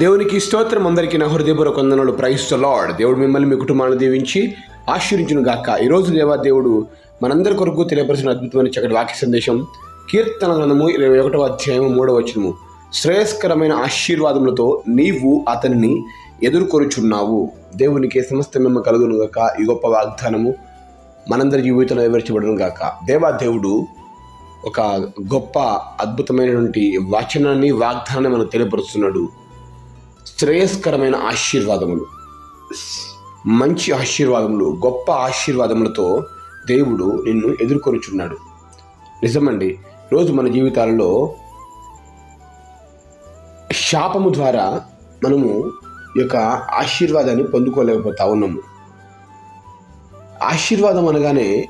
దేవునికి స్తోత్రం. అందరికీ నా హృదయపూర్వక వందనలు. ప్రైస్ లార్డ్ దేవుడు మిమ్మల్ని మీ కుటుంబాన్ని దీవించి ఆశీర్వించును గాక ఈరోజు దేవా దేవుడు మనందరి కొరకు తెలియపరిచిన అద్భుతమైన చక్కటి వాక్య సందేశం కీర్తన గ్రంథము ఇరవై ఒకటవ అధ్యాయము మూడవ వచనము. శ్రేయస్కరమైన ఆశీర్వాదములతో నీవు అతనిని ఎదుర్కొనుచున్నావు. దేవునికి సమస్త మిమ్మ కలుగును గాక ఈ గొప్ప వాగ్దానము మనందరి జీవితంలో వివరించబడును గాక దేవా దేవుడు ఒక గొప్ప అద్భుతమైనటువంటి వచనాన్ని వాగ్దానాన్ని మనకు తెలియపరుస్తున్నాడు. శ్రేయస్కరమైన ఆశీర్వాదములు. మంచి ఆశీర్వాదములు గొప్ప ఆశీర్వాదములతో దేవుడు నిన్ను ఎదుర్కొనుచున్నాడు. నిజమండి రోజు మన జీవితాలలో శాపము ద్వారా మనము ఈ యొక్క ఆశీర్వాదాన్ని పొందుకోలేకపోతా ఉన్నాము. ఆశీర్వాదం అనగానే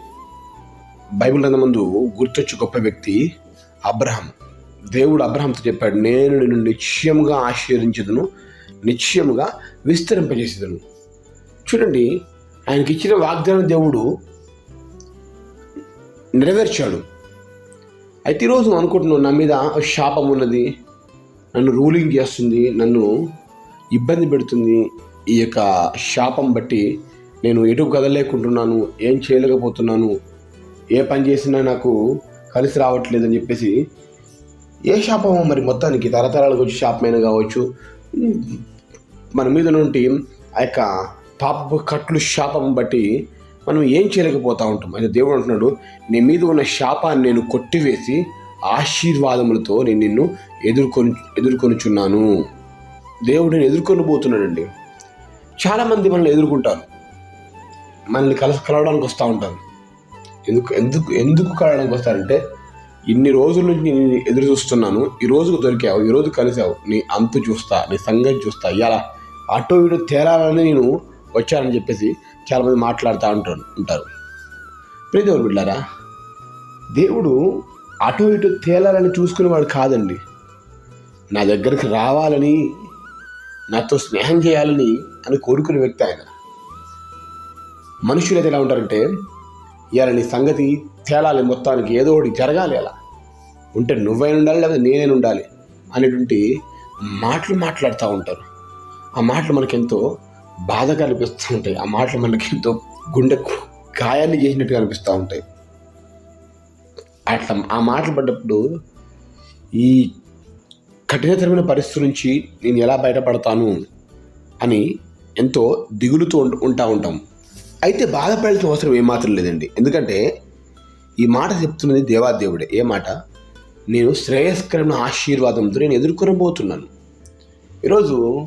బైబిల్ గ్రంథం ముందు గుర్తొచ్చు గొప్ప వ్యక్తి అబ్రహం. దేవుడు అబ్రహంతో చెప్పాడు నేను నిన్ను నిశ్చయముగా ఆశీర్వించదును నిశ్చయముగా విస్తరింపజేసేదను. చూడండి ఆయనకి ఇచ్చిన వాగ్దానం దేవుడు నెరవేర్చాడు. అయితే ఈరోజు నువ్వు అనుకుంటున్నావు నా మీద శాపం ఉన్నది నన్ను రూలింగ్ చేస్తుంది నన్ను ఇబ్బంది పెడుతుంది ఈ యొక్క శాపం బట్టి నేను ఎటు కదలేకుంటున్నాను ఏం చేయలేకపోతున్నాను ఏ పని చేసినా నాకు కలిసి రావట్లేదని చెప్పేసి ఏ శాపమో మరి మొత్తానికి తరతరాలకు వచ్చి శాపమైన కావచ్చు మన మీద నుండి ఆ యొక్క పాప కట్లు శాపం బట్టి మనం ఏం చేయలేకపోతూ ఉంటాం. అయితే దేవుడు అంటున్నాడు నీ మీద ఉన్న శాపాన్ని నేను కొట్టివేసి ఆశీర్వాదములతో నేను నిన్ను ఎదుర్కొని ఎదుర్కొనుచున్నాను. దేవుడు నేను ఎదుర్కొని పోతున్నాడండి చాలామంది మనల్ని ఎదుర్కొంటారు. మనల్ని కల కలవడానికి వస్తూ ఉంటారు. ఎందుకు ఎందుకు ఎందుకు కలవడానికి వస్తారంటే ఇన్ని రోజుల నుంచి నేను ఎదురు చూస్తున్నాను ఈ రోజుకు దొరికావు ఈ రోజు కలిసావు నీ అంతు చూస్తా నీ సంగతి చూస్తా ఇలా అటు ఇటు తేలాలని నేను వచ్చానని చెప్పేసి చాలామంది మాట్లాడుతూ ఉంటారు ఉంటారు. ప్రియదేవుడు బిడ్డారా దేవుడు అటు ఇటు తేలాలని చూసుకునేవాడు కాదండి. నా దగ్గరికి రావాలని నాతో స్నేహం చేయాలని అని కోరుకునే వ్యక్తి ఆయన. మనుషులు అయితే ఎలా ఉంటారంటే ఇవాళ నీ సంగతి తేలాలి మొత్తానికి ఏదో ఒకటి జరగాలి అలా. ఉంటే నువ్వైనా ఉండాలి లేకపోతే నేనే ఉండాలి అనేటువంటి మాటలు మాట్లాడుతూ ఉంటారు. ఆ మాటలు మనకెంతో బాధగా అనిపిస్తూ ఉంటాయి. ఆ మాటలు మనకి ఎంతో గుండె గాయాన్ని చేసినట్టుగా అనిపిస్తూ ఉంటాయి. అట్లా ఆ మాటలు పడ్డప్పుడు ఈ కఠినతరమైన పరిస్థితి నుంచి నేను ఎలా బయటపడతాను అని ఎంతో దిగులుతో ఉంటా ఉంటాం. అయితే బాధపడాల్సిన అవసరం ఏమాత్రం లేదండి. ఎందుకంటే ఈ మాట చెప్తున్నది దేవాదేవుడే. ఏ మాట? నేను శ్రేయస్కరమైన ఆశీర్వాదంతో నేను ఎదుర్కొనబోతున్నాను. ఈరోజు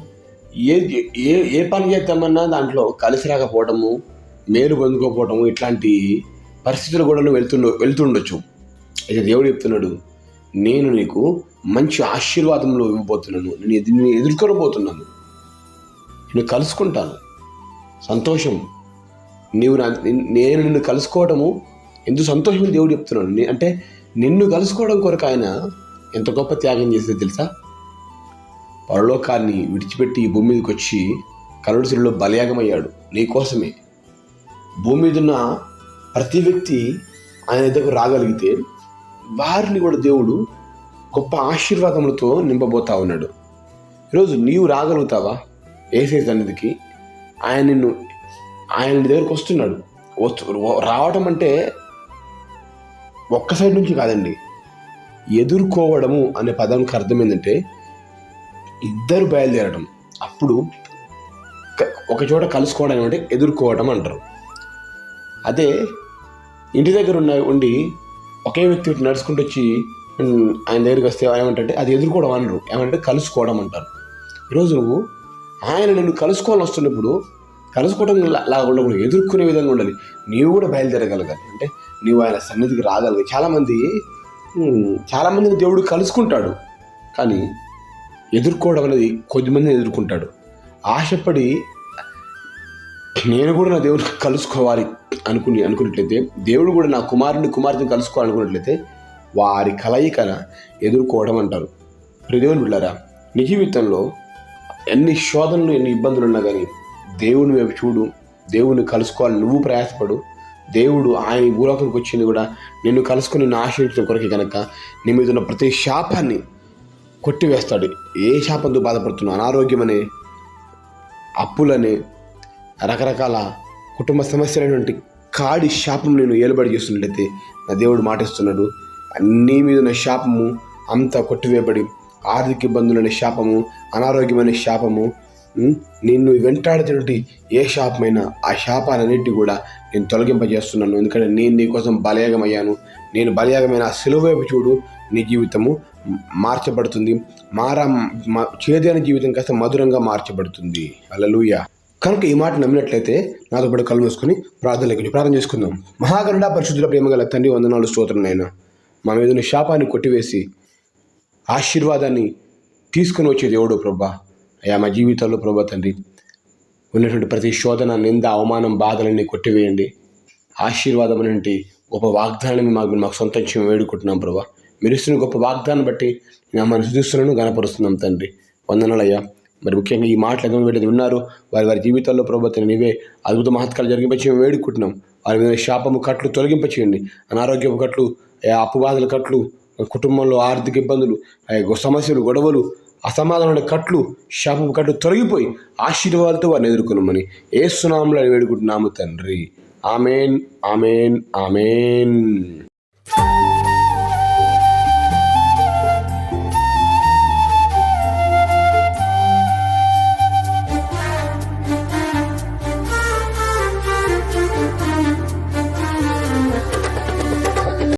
ఏ ఏ ఏ పని చేద్దామన్నా దాంట్లో కలిసి రాకపోవడము మేలు పొందుకోకపోవడము ఇట్లాంటి పరిస్థితులు కూడా నువ్వు వెళ్తుండ వెళ్తుండొచ్చు. అయితే దేవుడు చెప్తున్నాడు నేను నీకు మంచి ఆశీర్వాదంలో ఇవ్వబోతున్నాను. నేను నేను ఎదుర్కొనబోతున్నాను. నేను కలుసుకుంటాను. సంతోషం నీవు నా నేను నిన్ను కలుసుకోవడము ఎందుకు సంతోషం దేవుడు చెప్తున్నాడు. అంటే నిన్ను కలుసుకోవడం కొరకు ఆయన ఎంత గొప్ప త్యాగం చేసేది తెలుసా? పరలోకాన్ని విడిచిపెట్టి ఈ భూమి మీదకి వచ్చి కరుడుసులో బలయాగమయ్యాడు. నీ కోసమే. భూమి మీద ఉన్న ప్రతి వ్యక్తి ఆయన దగ్గర రాగలిగితే వారిని కూడా దేవుడు గొప్ప ఆశీర్వాదములతో నింపబోతా ఉన్నాడు. ఈరోజు నీవు రాగలుగుతావా? ఏసే సన్నిధికి ఆయన నిన్ను ఆయన దగ్గరకు వస్తున్నాడు. రావటం అంటే ఒక్క సైడ్ నుంచి కాదండి. ఎదుర్కోవడము అనే పదానికి అర్థం ఏంటంటే ఇద్దరు బయలుదేరడం అప్పుడు ఒక చోట కలుసుకోవడం అంటే ఎదుర్కోవడం అంటారు. అదే ఇంటి దగ్గర ఉన్న ఉండి ఒకే వ్యక్తి నడుచుకుంటూ వచ్చి ఆయన దగ్గరికి వస్తే ఏమంటే అది ఎదుర్కోవడం అనరు. ఏమంటే కలుసుకోవడం అంటారు. ఈరోజు నువ్వు ఆయన నిన్ను కలుసుకోవాలని వస్తున్నప్పుడు కలుసుకోవడం లాగా ఉండకూడదు ఎదుర్కొనే విధంగా ఉండాలి. నీవు కూడా బయలుదేరగలగాలి. అంటే నీవు ఆయన సన్నిధికి రాగలగాలి. చాలామంది ఉమ్, చాలామందిని దేవుడు కలుసుకుంటాడు. కానీ ఎదుర్కోవడం అనేది కొద్దిమందిని ఎదుర్కొంటాడు. ఆశపడి నేను కూడా నా దేవుడిని కలుసుకోవాలి అనుకుని అనుకున్నట్లయితే దేవుడు కూడా నా కుమారుని కుమార్తెని కలుసుకోవాలనుకున్నట్లయితే వారి కలయికన ఎదుర్కోవడం అంటారు. ప్రదేవుని బిళ్ళారా నీ జీవితంలో ఎన్ని శోధనలు ఎన్ని ఇబ్బందులు ఉన్నా కానీ దేవుని వైపు చూడు దేవుని కలుసుకోవాలి నువ్వు ప్రయాసపడు. దేవుడు ఆయన ఈ వచ్చింది కూడా నిన్ను కలుసుకుని నిన్ను ఆశ్రయించిన కొరకే కనుక నీ మీద ఉన్న ప్రతి శాపాన్ని కొట్టివేస్తాడు. ఏ శాపంతో బాధపడుతున్నావు? అనారోగ్యమని అప్పులని రకరకాల కుటుంబ సమస్యలైనటువంటి కాడి శాపం నేను ఏలుబడి చేస్తున్నట్లయితే నా దేవుడు మాటిస్తున్నాడు నీ మీద ఉన్న శాపము అంతా కొట్టివేయబడి ఆర్థిక ఇబ్బందులనే శాపము అనారోగ్యమైన శాపము నిన్ను వెంటాడుతున్నటువంటి ఏ శాపమైనా ఆ శాపాలన్నిటి కూడా నేను తొలగింపజేస్తున్నాను. ఎందుకంటే నేను నీకోసం బలయాగమయ్యాను. నేను బలయాగమైన ఆ సులువైపు వైపు చూడు నీ జీవితము మార్చబడుతుంది. మారా మా- చేదైన జీవితం కాస్త మధురంగా మార్చబడుతుంది. అలలుయ కనుక ఈ మాట నమ్మినట్లయితే నాతో పాటు కళ్ళు మూసుకొని ప్రార్థనలోకి ప్రార్థన చేసుకుందాం. మహాగరుడ పరిశుద్ధుల ప్రేమగల తండ్రి వందనాలు స్తోత్రం నాయన. మా మీద శాపాన్ని కొట్టివేసి ఆశీర్వాదాన్ని తీసుకుని వచ్చే దేవుడు ప్రభా. అయ్యా మా జీవితాల్లో ప్రభా తండ్రి ఉన్నటువంటి ప్రతి శోధన నింద అవమానం బాధలన్నీ కొట్టివేయండి. ఆశీర్వాదం అనేటువంటి గొప్ప వాగ్దానాన్ని మాకు మాకు సొంతం చేయమని వేడుకుంటున్నాం ప్రభా. మీరు ఇస్తున్న గొప్ప వాగ్దానం బట్టి నేను మన శుద్ధిస్తున్నాను గనపరుస్తున్నాం తండ్రి. వందనాలయ్యా మరి ముఖ్యంగా ఈ మాటలు ఎంతమంది వీళ్ళది విన్నారు వారి వారి జీవితాల్లో ప్రభుత్వం నీవే అద్భుత మహత్కాలు జరిగింపచి మేము వేడుకుంటున్నాం. వారి మీద శాపము కట్లు తొలగింపచేయండి. అనారోగ్యపు కట్లు అప్పు అప్పుబాధల కట్లు కుటుంబంలో ఆర్థిక ఇబ్బందులు ఆ యొక్క సమస్యలు గొడవలు అసమాధానమైన కట్లు శాపం కట్లు తొలగిపోయి ఆశీర్వాదాలతో వారిని ఎదుర్కొనమని ఏ సునామంలో వేడుకుంటున్నాము తండ్రి. Amen amen amen.